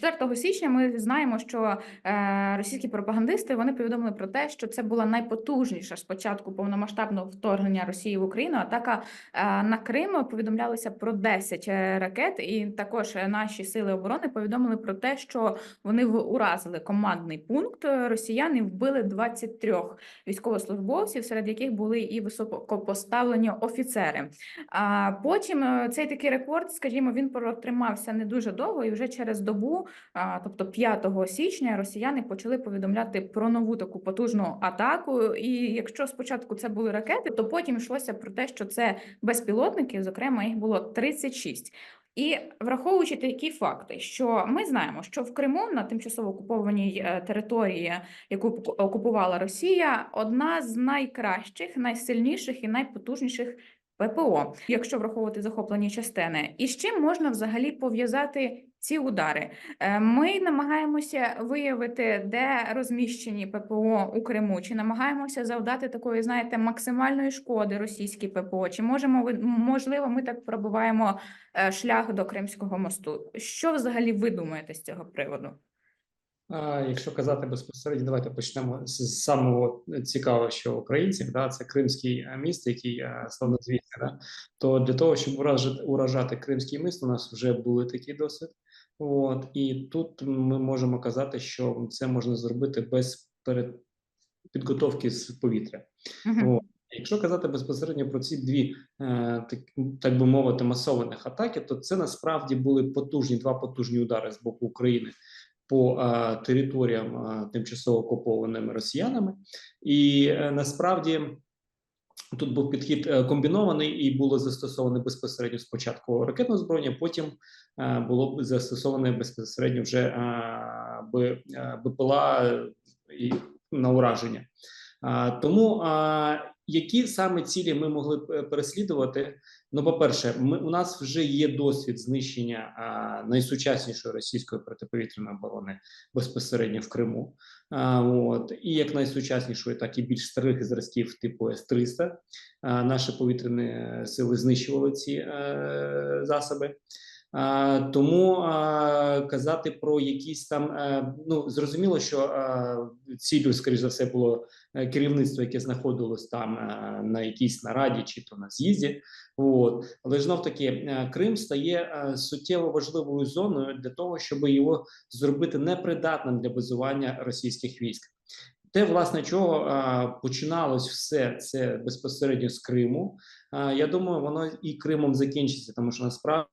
4 січня ми знаємо, що е, російські пропагандисти вони повідомили про те, що це була найпотужніша спочатку повномасштабного вторгнення Росії в Україну. Атака е, на Крим повідомлялися про 10 е, ракет, і також наші сили оборони повідомили про те, що вони уразили командний пункт росіян і вбили 23 військовослужбовців, серед яких були і високопоставлені офіцери. А потім цей такий рекорд, скажімо, він протримався не дуже довго, і вже через добу, тобто 5 січня, росіяни почали повідомляти про нову таку потужну атаку. І якщо спочатку це були ракети, то потім йшлося про те, що це безпілотники, зокрема їх було 36. І враховуючи такі факти, що ми знаємо, що в Криму на тимчасово окупованій е, території, яку окупувала Росія, одна з найкращих, найсильніших і найпотужніших ППО, якщо враховувати захоплені частини. І з чим можна взагалі пов'язати ці удари? Е, Ми намагаємося виявити, де розміщені ППО у Криму, чи намагаємося завдати такої, знаєте, максимальної шкоди російській ППО, чи можемо можливо, ми так пробуваємо е, шлях до Кримського мосту. Що взагалі ви думаєте з цього приводу? Якщо казати безпосередньо, давайте почнемо з самого цікавого, що українців, да, це Кримський е, міст, який е, славнозвісний, да, то для того, щоб уражати, уражати Кримський міст, у нас вже були такі досвід. От, і тут ми можемо казати, що це можна зробити без перед підготовки з повітря. Мгм. От. Якщо казати безпосередньо про ці дві, е, так, так би мовити, масованих атаки, то це насправді були потужні два потужні удари з боку України по е, територіям е, тимчасово окупованими росіянами, і е, насправді. Тут був підхід е, комбінований і було застосоване безпосередньо спочатку ракетне озброєння, потім е, було застосоване безпосередньо вже БПЛА на ураження. Тому а, які саме цілі ми могли е, переслідувати? Ну, по-перше, ми у нас вже є досвід знищення а, найсучаснішої російської протиповітряної оборони безпосередньо в Криму. А, от і як найсучаснішої, так і більш старих зразків, типу С-300. А, наші повітряні сили знищували ці е, засоби. Тому казати про якісь там е, ну зрозуміло, що ціллю, скоріш за все, було е, керівництво, яке знаходилось там е, на якійсь нараді чи то на з'їзді. От але знов таки Крим стає суттєво важливою зоною для того, щоб його зробити непридатним для базування російських військ. Те, власне, чого а, починалось все це безпосередньо з Криму. А, я думаю, воно і Кримом закінчиться, тому що насправді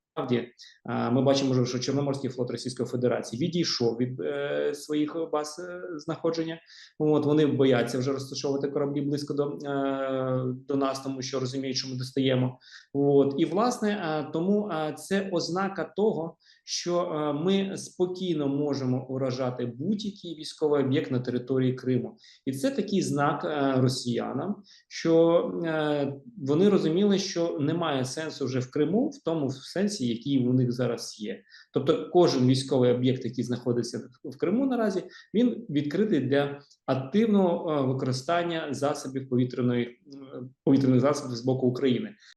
а, ми бачимо, що Чорноморський флот Російської Федерації відійшов від е, своїх баз е, знаходження. От вони бояться вже розташовувати кораблі близько до, е, до нас, тому що розуміють, що ми достаємо. От і власне е, тому е, це ознака того, що е, ми спокійно можемо уражати будь-який військовий об'єкт на території Криму, і це такий знак е, росіянам, що е, вони розуміли, що немає сенсу вже в Криму, в тому сенсі, який у них зараз є. Тобто, кожен військовий об'єкт, який знаходиться в- в Криму наразі, він відкритий для активного е, використання засобів повітряної е, повітряних засобів з боку України.